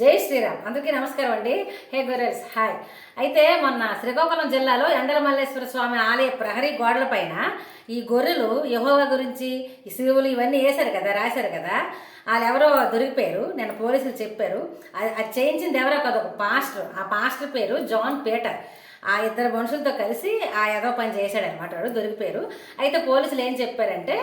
జై శ్రీరామ్. అందరికీ నమస్కారం అండి. హే గొరెల్స్ హాయ్. అయితే మొన్న శ్రీకాకుళం జిల్లాలో ఎండల మల్లేశ్వర స్వామి ఆలయ ప్రహరీ గోడల పైన ఈ గొర్రెలు యహోవా గురించి ఈ శివులు ఇవన్నీ వేశారు కదా రాశారు కదా. వాళ్ళు ఎవరో దొరికిపోయారు. నేను పోలీసులు చెప్పారు. అది అది చేయించింది ఎవరో కదా ఒక పాస్టర్. ఆ పాస్టర్ పేరు జాన్ పీటర్. ఆ ఇద్దరు మనుషులతో కలిసి ఆ ఏదో పని చేశాడనమాట వాడు దొరికిపోయారు. అయితే పోలీసులు ఏం చెప్పారంటే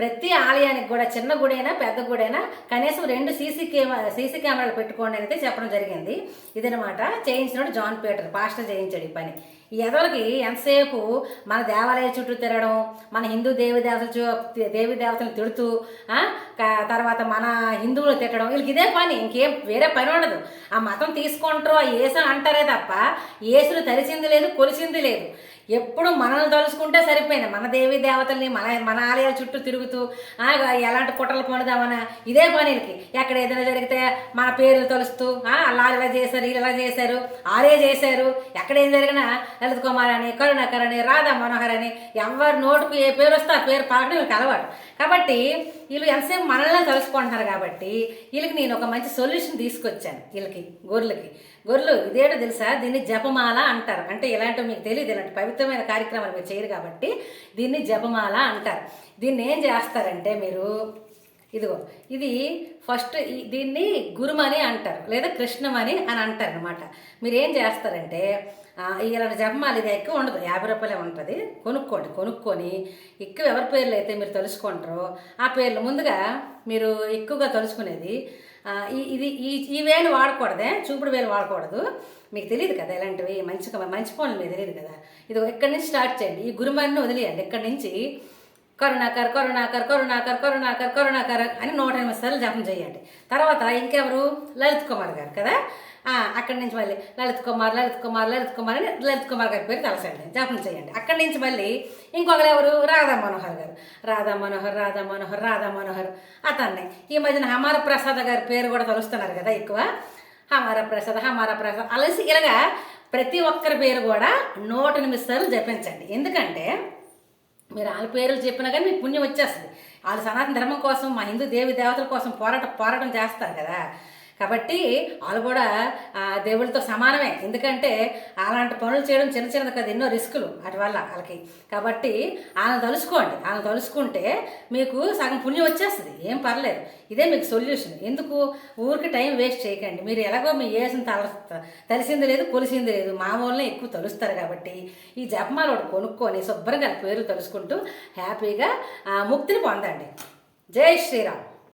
ప్రతి ఆలయానికి కూడా చిన్న గుడైనా పెద్ద గుడైనా కనీసం రెండు సీసీ కెమెరా సీసీ కెమెరాలు పెట్టుకోండి అయితే చెప్పడం జరిగింది. ఇదనమాట చేయించినాడు జాన్ పీటర్ పాస్టర్ చేయించాడు ఈ పని. ఎదవలకి ఎంతసేపు మన దేవాలయ చుట్టూ తిరగడం మన హిందూ దేవి దేవతల చూ దేవి దేవతలను తిడుతూ తర్వాత మన హిందువులు తిట్టడం వీళ్ళకి ఇదే పని ఇంకేం వేరే పని ఉండదు. ఆ మతం తీసుకుంటారు ఆ ఏసు అంటారే తప్ప ఏసులు తలిసింది లేదు కొలిసింది లేదు. ఎప్పుడు మనల్ని తలుచుకుంటే సరిపోయింది. మన దేవి దేవతల్ని మన మన ఆలయాల చుట్టూ తిరుగుతూ ఎలాంటి కుట్రలు పనుదామన్నా ఇదే పనికి ఎక్కడ ఏదైనా జరిగితే మన పేర్లు తలుస్తూ అలా ఇలా చేశారు ఇలా చేశారు ఆలే చేశారు. ఎక్కడ ఏం జరిగినా లలిత్ కుమార్ అని కరుణాకర్ అని రాధా మనోహర్ అని ఎవరి నోటుకు ఏ పేరు వస్తే ఆ పేరు పలకడం వీళ్ళకి అలవాటు. కాబట్టి వీళ్ళు ఎంతసేపు మనల్ని తలుసుకుంటున్నారు కాబట్టి వీళ్ళకి నేను ఒక మంచి సొల్యూషన్ తీసుకొచ్చాను వీళ్ళకి గొర్రెలకి. గొర్రెలు ఇదేటో తెలుసా? దీన్ని జపమాల అంటారు. అంటే ఇలాంటివి మీకు తెలియదు ఇలాంటి పవిత్రమైన కార్యక్రమాలు మీరు చేయరు కాబట్టి దీన్ని జపమాల అంటారు. దీన్ని ఏం చేస్తారంటే మీరు ఇదిగో ఇది ఫస్ట్ దీన్ని గురుమని అంటారు లేదా కృష్ణమని అని అంటారు అనమాట మీరు ఏం చేస్తారంటే ఇలా జపమాలి ఇది ఎక్కువ ఉండదు. యాభై రూపాయలే ఉంటుంది. కొనుక్కోండి కొనుక్కొని ఎక్కువ ఎవరి పేర్లు అయితే మీరు తెలుసుకుంటారో ఆ పేర్లు ముందుగా మీరు ఎక్కువగా తలుచుకునేది ఇది ఈ ఈ వేలు వాడకూడదే చూపుడు వేలు వాడకూడదు. మీకు తెలియదు కదా ఇలాంటివి మంచి మంచి పనులు మీకు తెలియదు కదా. ఇది ఎక్కడి నుంచి స్టార్ట్ చేయండి? ఈ గురుమారిని వదిలేయండి. ఎక్కడి నుంచి? కరుణాకర్ కరుణాకర్ కరుణాకర్ కరుణాకర్ కరుణాకర్ అని నూట ఎనిమిది సార్లు జపం చేయండి. తర్వాత ఇంకెవరు? లలిత్ కుమార్ గారు కదా? అక్కడి నుంచి మళ్ళీ లలిత్ కుమార్ లలిత్ కుమార్ లలిత్ కుమార్ అని లలిత్ కుమార్ గారి పేరు తలసండి జపం చేయండి. అక్కడి నుంచి మళ్ళీ ఇంకొకరు ఎవరు? రాధా మనోహర్ గారు. రాధా మనోహర్ రాధా మనోహర్ రాధా మనోహర్. అతన్ని. ఈ మధ్యన హమార ప్రసాద్ గారి పేరు కూడా తలుస్తున్నారు కదా ఎక్కువ. హమారా ప్రసాద్ హమారా ప్రసాద్. అలసి ఇలాగా ప్రతి ఒక్కరి పేరు కూడా నూట ఎనిమిది సార్లు జపించండి. ఎందుకంటే మీరు వాళ్ళ పేర్లు చెప్పినా కానీ మీకు పుణ్యం వచ్చేస్తుంది. వాళ్ళు సనాతన ధర్మం కోసం మా హిందూ దేవి దేవతల కోసం పోరాటం పోరాటం చేస్తారు కదా. కాబట్టి వాళ్ళు కూడా దేవుళ్ళతో సమానమే. ఎందుకంటే అలాంటి పనులు చేయడం చిన్న చిన్నది కదా ఎన్నో రిస్కులు వాటి వల్ల వాళ్ళకి. కాబట్టి వాళ్ళని తలుచుకోండి. వాళ్ళని తలుచుకుంటే మీకు సగం పుణ్యం వచ్చేస్తుంది. ఏం పర్లేదు. ఇదే మీకు సొల్యూషన్. ఎందుకు? ఊరికి టైం వేస్ట్ చేయకండి. మీరు ఎలాగో మీ ఏసిన తల తెలిసింది లేదు కొలిసింది లేదు. మా వాళ్ళని ఎక్కువ తలుస్తారు కాబట్టి ఈ జపమాల ఒకటి కొనుక్కొని శుభ్రంగా పేరు తలుచుకుంటూ హ్యాపీగా ముక్తిని పొందండి. జై శ్రీరామ్.